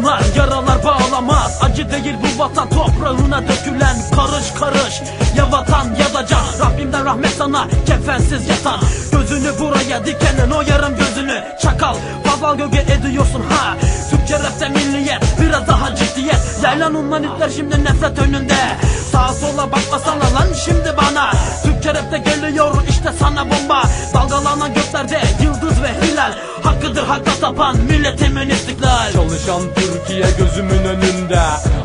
Dökülen bu kanlar yaralar bağlamaz. Acı değil bu vatan toprağına dökülen Karış karış. Ya vatan ya da can Rabbimden rahmet sana kefensiz yatan. Gözünü buraya dikenin o yarım gözünü Çakal. Fazla göge ediyorsun ha. Türkçe rapte milliyet biraz daha ciddiyet. Yaylan humanitler şimdi nefret önünde. Sağa sola bakmasana lan şimdi bana. Türkçe rapte geliyor işte sana bomba. Dalgalanan göklerde yıldız ve hilal. Hakkıdır hakka tapan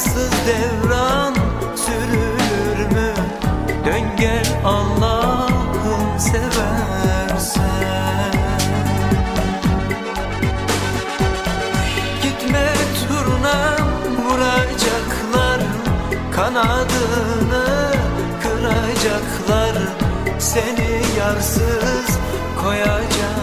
Yarsız devran sürülür mü? Dön gel Allah'ın seversen. Gitme turnam vuracaklar Kanadını kıracaklar. Seni yarsız koyacaklar